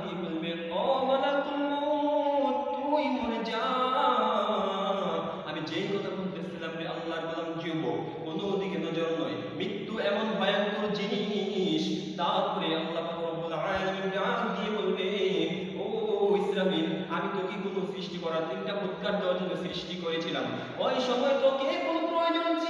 দিয়ে বলবে, ও তুই মরে যা। আমি যেই কথা বলতেছিলাম আল্লাহর জীব নজর নয়। মৃত্যু এমন ভয়ঙ্কর জিনিস, তারপরে আল্লাহ দিয়ে বলবে সৃষ্টি করার তিনটা উৎকার দেওয়ার জন্য সৃষ্টি করেছিলাম। ওই সময় তোকে কোনো প্রয়োজন ছিল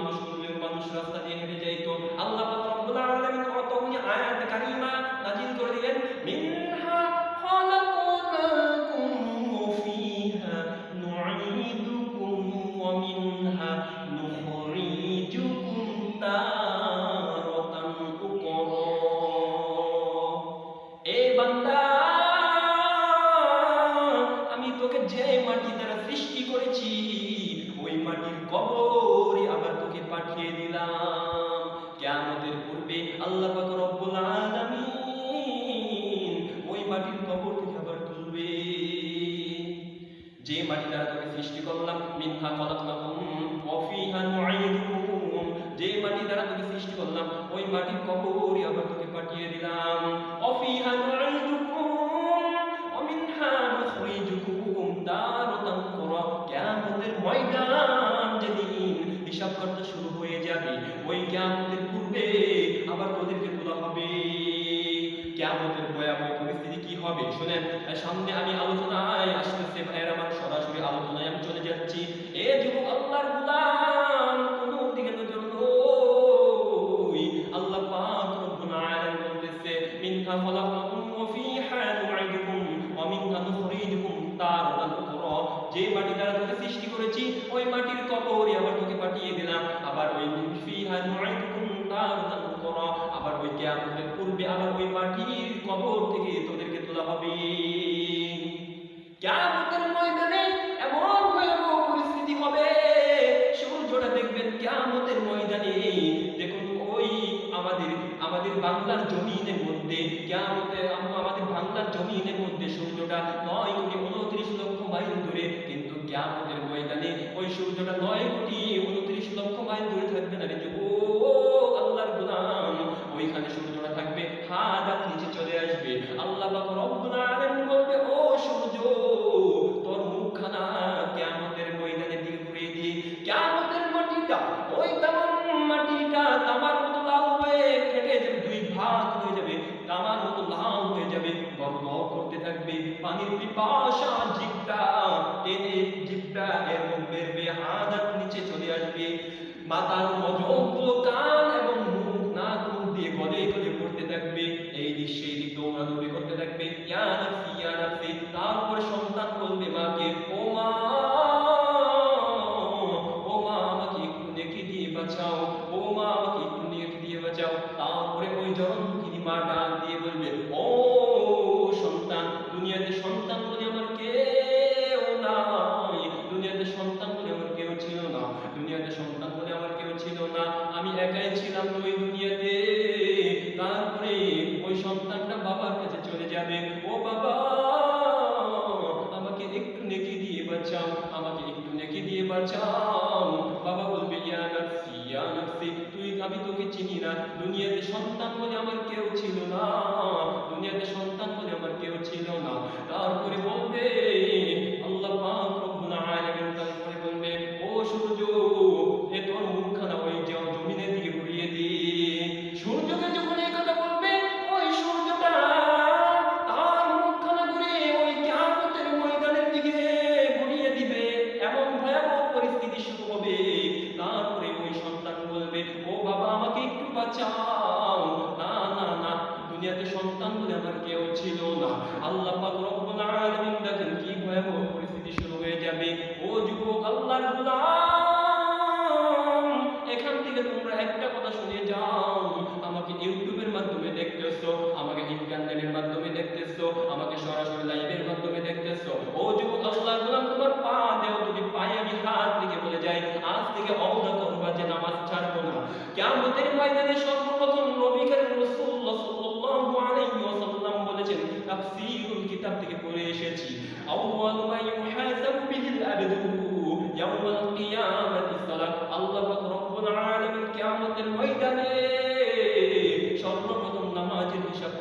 মানুষ মূল্যের মানুষ রাস্তা দিয়ে হেঁটে যাইতো আল্লাহ ময়দান যেদিন হিসাব করতে শুরু হয়ে যাবে, ওই কিয়ামতের পূর্বে আবার তোদেরকে তোলা হবে। কিয়ামতের ভয়াবহ পরিস্থিতি কি হবে? শুনেন সামনে আমি আলোচনায় আসতেছে, ভাইয়ের, আমার সরাসরি আলোচনায় আমি চলে যাচ্ছি। এ যুবক আল্লাহর গোলাম, কোন দিকে নজর নই। আল্লাহ পাক রব্বুল আলামিন বলতেছে, মিনহা খলাকনাকুম ওয়া ফিহা নুঈদুকুম ওয়া মিনহা নুখরিজুকুম তারাতান উখরা যে মাটি দ্বারা তোকে সৃষ্টি করেছি, ওই মাটির কবরে আবার তোকে পাঠিয়ে দিলাম। আবার ওই ফিহা নুঈদুকুম তারাতান উখরা, আবার ওই কিয়ামতের পূর্বে আবার ওই মাটির কবর থেকে তোদেরকে তোলা হবে। কিয়ামতের ময়দানে এমন ভয়াবহ পরিস্থিতি হবে, সূর্যটা দেখবেন কিয়ামতের ময়দানে। দেখুন, ওই আমাদের আমাদের বাংলার জমিনের মধ্যে কিয়ামতের আমাদের বাংলার জমিনের মধ্যে সূর্যটা নয় কোটি উনত্রিশ লক্ষ মাইল দূরে, কিন্তু কিয়ামতের ময়দানে ওই সূর্যটা নয় কোটি, উনত্রিশ লক্ষ মাইল দূরে থাকবে না রে ও, আল্লাহর গোলাম। ওইখানে সূর্যটা থাকবে। হাত হাত নিচে চলে আসবে। আল্লাহ বাবা রব্বুল আলামিন বলবে, ও সূর্য, তোর মুখখানা কিয়ামতের ময়দানে দিকে ঘুরিয়ে দিয়ে কিয়ামতের মাটিটা মাথার মজগুলো কান এবং মুখ নাক মুখ দিয়ে গলে গলে পড়তে থাকবে। এই দিক সেই দিক দৌড়াদৌড়ি করতে থাকবে। ইয়া তারপরে সন্তান বলবে মাকে, ও মা ও মা, আমাকে একটু দিয়ে বাঁচাও, ও মা, আমাকে একটু দিয়ে বাঁচাও। তারপরে ওই জনমুখিনী মা ছিলাম ওই দুনিয়াতে। তারপরে ওই সন্তানটা বাবার কাছে চলে যাবে। ও বাবা, আমাকে একটু নেকি দিয়ে বাঁচাও, আমাকে একটু নেকি দিয়ে বাঁচাও। বাবা বলবে, ইয়া নাফসি ইয়া নাফসি, তুই, আমি তোকে চিনি না। দুনিয়াতে সন্তান বলে আমার কেউ ছিল না। চাও। না না না, দুনিয়াতে সন্তান বলে আমার কেউ ছিল না। আল্লাহ পাক রব্বুল আলামিন দেখেন কি ভয়াবহ পরিস্থিতি শুরু হয়ে যাবে। ও যুবক, আল্লাহর গোলাম, এখান থেকে তোমরা একটা কথা শুনে যাও। আমাকে ইউটিউবের মাধ্যমে দেখতেছো, আমাকে ময়দানে সর্বপ্রথম রাসূলুল্লাহ সাল্লাল্লাহু আলাইহি ওয়াসাল্লাম বলেছেন, তাফসীরুল কিতাব থেকে পড়ে এসেছি। মা ইউহাসাবু বিহিল আবদু ইয়াউমাল কিয়ামাতি সালাত। আল্লাহ পাক রব্বুল আলামিন কিয়ামতের ময়দানে সর্বপ্রথম নামাজের হিসাব